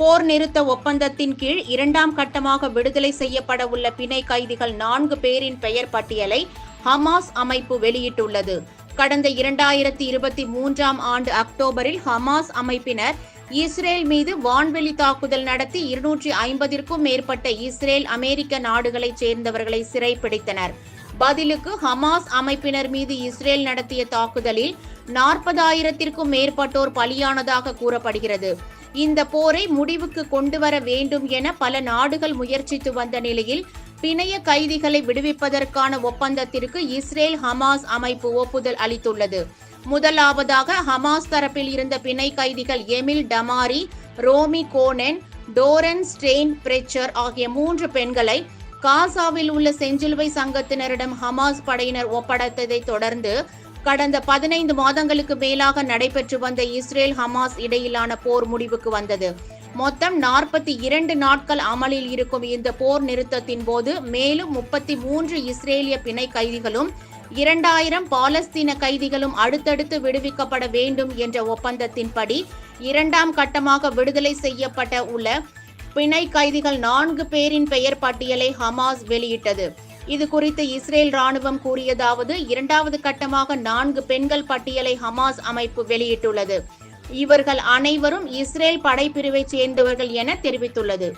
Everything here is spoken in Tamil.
போர் நிறுத்த ஒப்பந்தத்தின் கீழ் இரண்டாம் கட்டமாக விடுதலை செய்யப்பட உள்ள பிணை கைதிகள் நான்கு பேரின் பெயர் பட்டியலை ஹமாஸ் அமைப்பு வெளியிட்டுள்ளது. கடந்த இரண்டாயிரத்தி இருபத்தி மூன்றாம் ஆண்டு அக்டோபரில் ஹமாஸ் அமைப்பினர் இஸ்ரேல் மீது வான்வெளி தாக்குதல் நடத்தி இருநூற்றி ஐம்பதிற்கும் மேற்பட்ட இஸ்ரேல் அமெரிக்க நாடுகளைச் சேர்ந்தவர்களை சிறைப்பிடித்தனர். பதிலுக்கு ஹமாஸ் அமைப்பினர் மீது இஸ்ரேல் நடத்திய தாக்குதலில் நாற்பதாயிரத்திற்கும் மேற்பட்டோர் பலியானதாக கூறப்படுகிறது. இந்த போரை முடிவுக்கு கொண்டு வர வேண்டும் என பல நாடுகள் முயற்சித்து வந்த நிலையில் பிணைய கைதிகளை விடுவிப்பதற்கான ஒப்பந்தத்திற்கு இஸ்ரேல் ஹமாஸ் அமைப்பு ஒப்புதல் அளித்துள்ளது. முதலாவதாக ஹமாஸ் தரப்பில் இருந்த பிணை கைதிகள் Emily Damari Romi கோனென் டோரன் Steinbrecher மூன்று பெண்களை காசாவில் உள்ள செஞ்சிலுவை சங்கத்தினரிடம் ஹமாஸ் படையினர் ஒப்படைத்ததை தொடர்ந்து கடந்த பதினைந்து மாதங்களுக்கு மேலாக நடைபெற்று வந்த இஸ்ரேல் ஹமாஸ் இடையிலான போர் முடிவுக்கு வந்தது. மொத்தம் நாற்பத்தி இரண்டு நாட்கள் அமலில் இருக்கும் இந்த போர் நிறுத்தத்தின் போது மேலும் முப்பத்தி மூன்று இஸ்ரேலிய பிணை கைதிகளும் இரண்டாயிரம் பாலஸ்தீன கைதிகளும் அடுத்தடுத்து விடுவிக்கப்பட வேண்டும் என்ற ஒப்பந்தத்தின்படி இரண்டாம் கட்டமாக விடுதலை செய்யப்பட்ட உள்ள பிணை கைதிகள் நான்கு பேரின் பெயர் பட்டியலை ஹமாஸ் வெளியிட்டது. இது குறித்து இஸ்ரேல் ராணுவம் கூறியதாவது இரண்டாவது கட்டமாக நான்கு பெண்கள் பட்டியலை ஹமாஸ் அமைப்பு வெளியிட்டுள்ளது. இவர்கள் அனைவரும் இஸ்ரேல் படைப்பிரிவைச் சேர்ந்தவர்கள் என தெரிவித்துள்ளது.